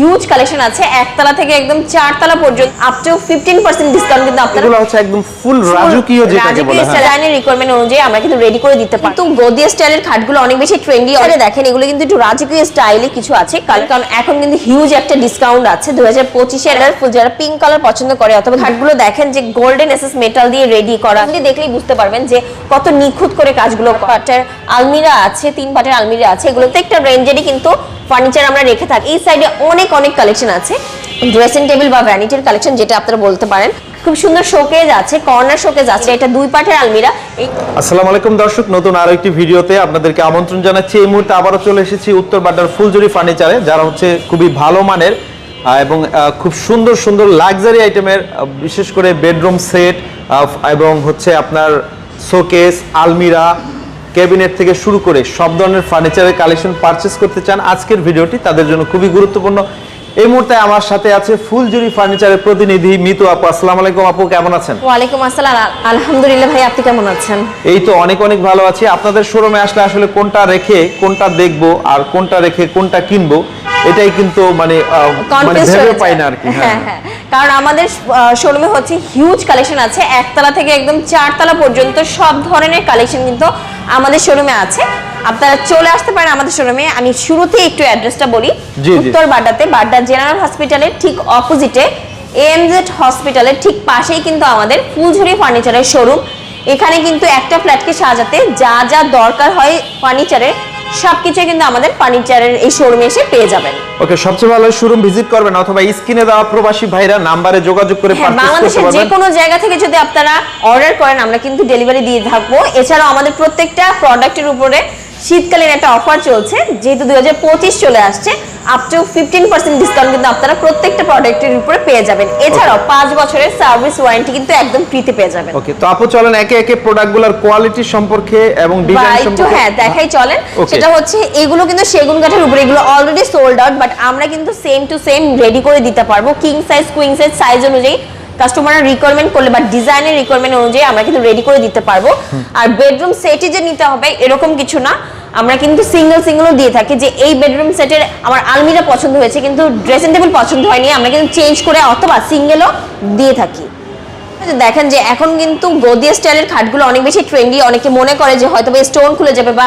Huge collection আছে একতলা থেকে একদম চারতলা পর্যন্ত up to fifteen percent discount কিন্তু আপনারা এগুলো হচ্ছে একদম ফুল রাজকীয় যেটাকে বলে হ্যাঁ। ডিজাইনের রিকোয়ারমেন্ট অনুযায়ী আমরা কিন্তু রেডি করে দিতে পারি কিন্তু গদিয়া স্টাইলের খাটগুলো অনেক বেশি ট্রেন্ডি আরে দেখেন এগুলো কিন্তু একটু রাজকীয় স্টাইলে কিছু আছে কারণ কারণ এখন কিন্তু হিউজ একটা ডিসকাউন্ট আছে। দু হাজার পঁচিশে এর ফুল যারা পিঙ্ক কালার পছন্দ করে অথবা খাটগুলো দেখেন যে গোল্ডেন এসএস মেটাল দিয়ে রেডি করা। আপনি দেখলেই বুঝতে পারবেন যে কত নিখুঁত করে কাজগুলো পাটের আলমিরা আছে তিন পাটের আলমিরা আছে এগুলো প্রত্যেকটা রেঞ্জেরই কিন্তু ফার্নিচার আমরা রেখে থাকি। এই সাইডে অনেক অনেক কালেকশন আছে। ড্রেসিং টেবিল বা ভ্যানিটির কালেকশন যেটা আপনারা বলতে পারেন। খুব সুন্দর শোকেজ আছে কর্নার শোকেজ আছে। এটা দুই পাটের আলমিরা। আসসালামু আলাইকুম দর্শক, নতুন আরও একটি ভিডিওতে আপনাদেরকে আমন্ত্রণ জানাচ্ছি। এই মুহূর্তে আবারও চলে এসেছি উত্তর বাড্ডার ফুলজুরি ফার্নিচারে যারা হচ্ছে খুবই ভালো মানের এবং খুব সুন্দর সুন্দর লাক্সারি আইটেমের বিশেষ করে বেডরুম সেট এবং হচ্ছে আপনার শোকেস আলমিরা ক্যাবিনেট থেকে শুরু করে সব ধরনের ফার্নিচারের কালেকশন পারচেস করতে চান আজকের ভিডিওটি তাদের জন্য খুবই গুরুত্বপূর্ণ। এই মুহূর্তে আমার সাথে আছে ফুলজুরি ফার্নিচারের প্রতিনিধি মিতু আপু। আসসালামু আলাইকুম আপু কেমন আছেন? ওয়ালাইকুম আসসালাম। আলহামদুলিল্লাহ ভাই আপনি কেমন আছেন? এই তো অনেক অনেক ভালো আছি। আপনাদের শোরুমে আসলে আসলে কোনটা রেখে কোনটা দেখব আর কোনটা রেখে কোনটা কিনবো এটাই কিন্তু মানে মানে ভেবে পাই না আর কি হ্যাঁ। হ্যাঁ কারণ আমাদের শোরুমে হচ্ছে হিউজ কালেকশন আছে। একতলা থেকে একদম চারতলা পর্যন্ত সব ধরনের কালেকশন কিন্তু আমাদের শোরুমে আছে। আপনারা চলে আসতে পারেন আমাদের শোরুমে আমি শুরুতে একটু অ্যাড্রেসটা বলি। উত্তর বাড্ডাতে বাড্ডা জেনারেল হসপিটালের ঠিক অপোজিটে এএমজেড হসপিটালের ঠিক পাশেই কিন্তু আমাদের ফুলঝুরি ফার্নিচারের শোরুম এখানে কিন্তু একটা ফ্ল্যাটকে সাজাতে যা যা দরকার হয় ফার্নিচারের সবকিছু কিন্তু আমাদের ফার্নিচারের এই শোরুমে এসে পেয়ে যাবেন। ওকে সবচেয়ে ভালো শোরুম ভিজিট করবেন অথবা স্ক্রিনে দেওয়া প্রবাসী ভাইরা নাম্বারে যোগাযোগ করে হ্যাঁ পারচেজ করতে বাংলাদেশের যে কোনো জায়গা থেকে যদি আপনারা অর্ডার করেন আমরা কিন্তু ডেলিভারি দিয়ে থাকব। এছাড়াও আমাদের প্রত্যেকটা প্রোডাক্টের উপরে শীতকালীন একটা অফার চলছে যেহেতু দুই চলে আসছে up to fifteen percent discount কিন্তু আপনারা প্রত্যেকটা প্রোডাক্টের উপরে পেয়ে যাবেন। এছাড়াও পাঁচ বছরের সার্ভিস ওয়ারেন্টি কিন্তু একদম ফ্রিতে পেয়ে যাবেন। ওকে তো আপু চলেন একে একে প্রোডাক্টগুলোর কোয়ালিটি সম্পর্কে এবং ডিজাইন সম্পর্কে হ্যাঁ দেখাই চলেন। সেটা হচ্ছে এগুলো কিন্তু সেগুন কাঠের উপরে এগুলো অলরেডি সোল্ড আউট বাট আমরা কিন্তু সেম টু সেম রেডি করে দিতে পারব। King size queen size size অনুযায়ী কাস্টমার রিকোয়ারমেন্ট করলে বা ডিজাইনের রিকোয়ারমেন্ট অনুযায়ী আমরা কিন্তু রেডি করে দিতে পারব। আর বেডরুম সেটই যে নিতে হবে এরকম কিছু না। আমরা কিন্তু সিঙ্গেল সিঙ্গেলও দিয়ে থাকি যে এই বেডরুম সেটের আমার আলমিরা পছন্দ হয়েছে কিন্তু ড্রেসিং টেবিল পছন্দ হয়নি। আমরা কিন্তু চেঞ্জ করে অথবা সিঙ্গেলও দিয়ে থাকি। যে দেখেন যে এখন কিন্তু গদিয়া স্টাইলের খাটগুলো অনেক বেশি ট্রেন্ডি অনেকে মনে করে যে হয়তো স্টোন খুলে যাবে বা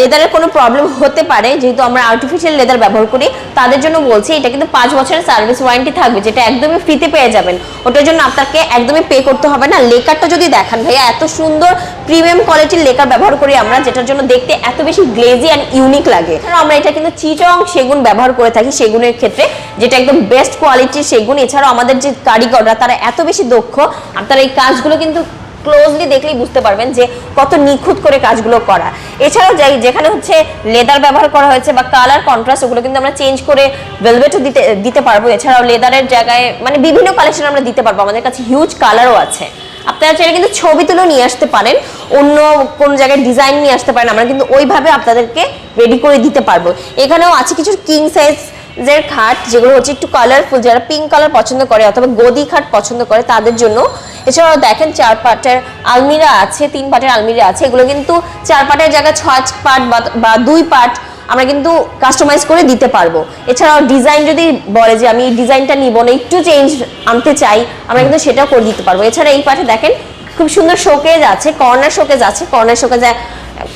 লেদারের কোনো প্রবলেম হতে পারে, যেহেতু আমরা আর্টিফিশিয়াল লেদার ব্যবহার করি, তাদের জন্য বলছি, এটা কিন্তু পাঁচ বছরের সার্ভিস ওয়ারেন্টি থাকবে, যেটা একদমই ফ্রিতে পেয়ে যাবেন। ওটার জন্য আপনাকে একদমই পে করতে হবে না। লেকারটা যদি দেখান, ভাইয়া, এত সুন্দর প্রিমিয়াম কোয়ালিটির লেকার ব্যবহার করি আমরা, যেটার জন্য দেখতে এত বেশি গ্লেজি অ্যান্ড ইউনিক লাগে। এছাড়াও আমরা এটা কিন্তু চিটং সেগুন ব্যবহার করে থাকি, সেগুনের ক্ষেত্রে, যেটা একদম বেস্ট কোয়ালিটির সেগুন। এছাড়াও আমাদের যে কারিগররা, তারা এত বেশি দক্ষ, আর তারা এই কাজগুলো কিন্তু ক্লোজলি দেখলেই বুঝতে পারবেন যে কত নিখুঁত করে কাজগুলো করা। এছাড়াও যাই, যেখানে হচ্ছে লেদার ব্যবহার করা হয়েছে বা কালার কন্ট্রাস্ট ওগুলো কিন্তু আমরা চেঞ্জ করে ভেলভেটও দিতে দিতে পারব। এছাড়াও লেদারের জায়গায় মানে বিভিন্ন কালেকশন আমরা দিতে পারব। আমাদের কাছে হিউজ কালারও আছে। আপনারা চাইলে কিন্তু ছবি তুলেও নিয়ে আসতে পারেন। অন্য কোন জায়গায় ডিজাইন নিয়ে আসতে পারেন। আমরা কিন্তু ওইভাবে আপনাদেরকে রেডি করে দিতে পারব। এখানেও আছে কিছু কিং সাইজ এর খাট যেগুলো হচ্ছে একটু কালারফুল যারা পিঙ্ক কালার পছন্দ করে অথবা গদি খাট পছন্দ করে, তাদের জন্য। এছাড়াও দেখেন চার পাটের আলমিরা আছে, তিন পাটের আলমিরা আছে। এগুলো কিন্তু চার পাটের জায়গায় ছয় পাট বা- দুই পাট আমরা কিন্তু কাস্টমাইজ করে দিতে পারব। এছাড়াও ডিজাইন যদি বলে যে আমি ডিজাইনটা নিব না, একটু চেঞ্জ আনতে চাই, আমরা কিন্তু সেটাও করে দিতে পারব। এছাড়া এই পাটে দেখেন খুব সুন্দর শোকেজ আছে কর্নার শোকেজ আছে। কর্নার শোকেজ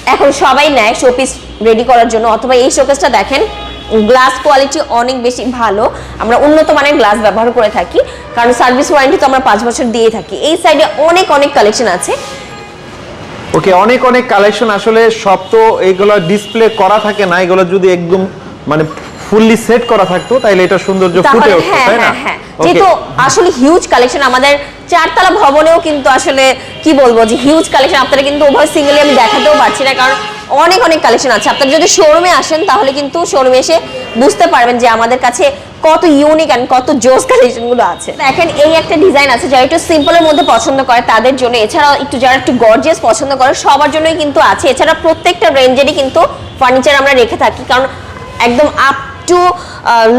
এখন সবাই নেয় শোপিস রেডি করার জন্য। অথবা এই শোকেসটা দেখেন গ্লাস কোয়ালিটি অনেক বেশি ভালো। আমরা উন্নত মানের গ্লাস ব্যবহার করে থাকি কারণ সার্ভিস ওয়ারেন্টি তো আমরা পাঁচ বছর দিয়ে থাকি। এই সাইডে অনেক অনেক কালেকশন আছে। ওকে অনেক অনেক কালেকশন আসলে সব তো এইগুলো ডিসপ্লে করা থাকে না এগুলো যদি একদম মানে ফুললি সেট করা থাকতো তাহলে এটা সৌন্দর্য ফুটে উঠতো হ্যাঁ তাই না? হ্যাঁ হ্যাঁ. যেহেতু আসলে হিউজ কালেকশন আমাদের চারতলা ভবনেও কিন্তু আসলে কি বলব যে হিউজ কালেকশন আপনারা কিন্তু ওভার সিঙ্গেলি আমি দেখাতেও পারছি না কারণ অনেক অনেক কালেকশন আছে। আপনারা যদি শোরুমে আসেন, তাহলে কিন্তু শোরুমে এসে বুঝতে পারবেন যে আমাদের কাছে কত ইউনিক অ্যান্ড কত জোস কালেকশনগুলো আছে। দেখেন, এই একটা ডিজাইন আছে, যারা একটু সিম্পলের মধ্যে পছন্দ করে, তাদের জন্য। এছাড়াও একটু যারা একটু গর্জিয়াস পছন্দ করে, সবার জন্যই কিন্তু আছে। এছাড়া প্রত্যেকটা রেঞ্জেরই কিন্তু ফার্নিচার আমরা রেখে থাকি, কারণ একদম আপ টু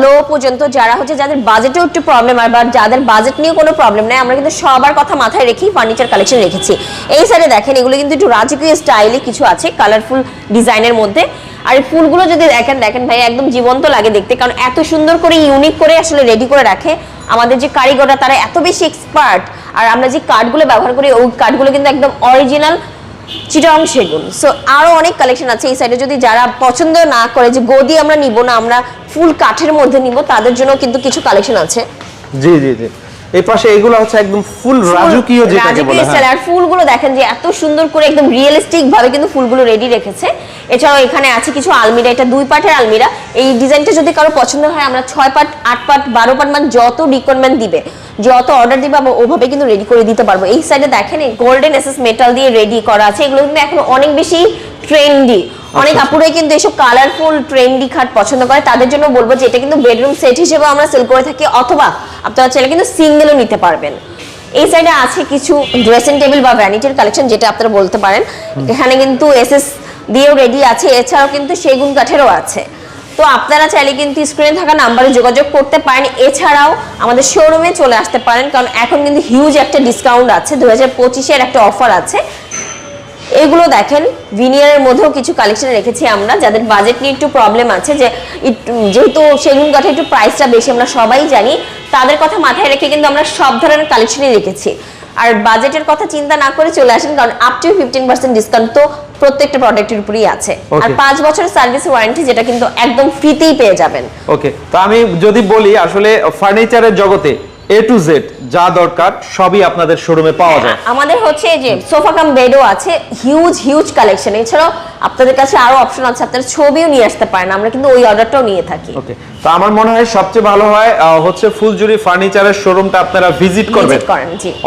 লো পর্যন্ত যারা হচ্ছে যাদের বাজেটেও একটু প্রবলেম আর বা যাদের বাজেট নিয়ে কোনো প্রবলেম নেই, আমরা কিন্তু সবার কথা মাথায় রেখেই ফার্নিচার কালেকশন রেখেছি। এই সাইডে দেখেন, এগুলো কিন্তু একটু রাজকীয় স্টাইলে কিছু আছে কালারফুল ডিজাইনের মধ্যে। আর ফুলগুলো যদি দেখেন দেখেন ভাই, একদম জীবন্ত লাগে দেখতে, কারণ এত সুন্দর করে ইউনিক করে আসলে রেডি করে রাখে। আমাদের যে কারিগররা, তারা এত বেশি এক্সপার্ট আর আমরা যে কাঠগুলো ব্যবহার করি, ওই কাঠগুলো কিন্তু একদম অরিজিনাল চিটং সেগুন। সো আরও অনেক কালেকশন আছে এই সাইডে যদি যারা পছন্দ না করে যে গদি আমরা নিব না, আমরা ফুল কাঠের মধ্যে নিব, তাদের জন্য কিন্তু কিছু কালেকশন আছে। জি জি জি। এই পাশে এগুলো হচ্ছে একদম ফুল রাজকীয় যেটাকে বলে হ্যাঁ। আর ফুলগুলো দেখেন যে এত সুন্দর করে একদম রিয়েলিস্টিক ভাবে কিন্তু ফুলগুলো রেডি রেখেছে। এছাড়াও এখানে আছে কিছু আলমিরা এটা দুই পাটের আলমিরা। এই ডিজাইনটা যদি কারও পছন্দ হয় আমরা ছয় পাট আট পাট বারো পাট মানে যত রিকোয়ারমেন্ট দিবে যত অর্ডার দিবে আমরা ওভাবে কিন্তু রেডি করে দিতে পারব। এই সাইডে দেখেন গোল্ডেন এসএস মেটাল দিয়ে রেডি করা আছে। এগুলো কিন্তু এখন অনেক বেশি ট্রেন্ডি অনেক আচ্ছা। আপুরাই কিন্তু এসব কালারফুল ট্রেন্ডি খাট পছন্দ করে। তাদের জন্য বলব যে এটা কিন্তু বেডরুম সেট হিসেবে আমরা সেল করে থাকি অথবা আপনারা চাইলে কিন্তু সিঙ্গেলও নিতে পারবেন। এই সাইডে আছে কিছু ড্রেসিং টেবিল বা ভ্যানিটির কালেকশন যেটা আপনারা বলতে পারেন। এখানে কিন্তু এসএস দিয়েও রেডি আছে এছাড়াও কিন্তু সেগুন কাঠেরও আছে। তো আপনারা চাইলে কিন্তু স্ক্রিনে থাকা নাম্বারে যোগাযোগ করতে পারেন। এছাড়াও আমাদের শোরুমে চলে আসতে পারেন কারণ এখন কিন্তু হিউজ একটা ডিসকাউন্ট আছে। দু হাজার পঁচিশের একটা অফার আছে। এগুলো দেখেন ভিনিয়ারের মধ্যেও কিছু কালেকশন রেখেছি আমরা যাদের বাজেট নিয়ে একটু প্রবলেম আছে যে যেহেতু সেগুন কাঠে একটু প্রাইসটা বেশি আমরা সবাই জানি তাদের কথা মাথায় রেখে কিন্তু আমরা সব ধরনের কালেকশনই রেখেছি। আর বাজেটের কথা চিন্তা না করে চলে আসেন কারণ up to fifteen percent discount তো প্রত্যেকটা প্রোডাক্টের উপরেই আছে। আর পাঁচ বছরের সার্ভিস ওয়ারেন্টি যেটা কিন্তু একদম ফ্রিতেই পেয়ে যাবেন। ওকে তো আমি যদি বলি আসলে ফার্নিচারের জগতে এ টু জেড যা দরকার সবই আপনাদের শোরুমে পাওয়া যায়। আমাদের হচ্ছে এই যে সোফা কাম বেডও আছে হিউজ হিউজ কালেকশন এছাড়াও আপনাদের কাছে আরও অপশন আছে আপনারা ছবিও নিয়ে আসতে পারেন আমরা কিন্তু ওই অর্ডারটাও নিয়ে থাকি। ওকে তো আমার মনে হয় সবচেয়ে ভালো হয় হচ্ছে ফুলজুরি ফার্নিচারের শোরুমটা আপনারা ভিজিট করবেন।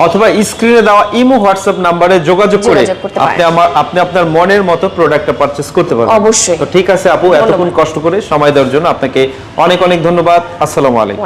অথবা স্ক্রিনে দেওয়া ইমো হোয়াটসঅ্যাপ নাম্বারে যোগাযোগ করে আপনি আমার আপনি আপনার মনের মতো প্রোডাক্টটা পারচেজ করতে পারবেন। অবশ্যই। তো ঠিক আছে আপু এতক্ষণ কষ্ট করে সময় দেওয়ার জন্য আপনাকে অনেক অনেক ধন্যবাদ। আসসালামু আলাইকুম।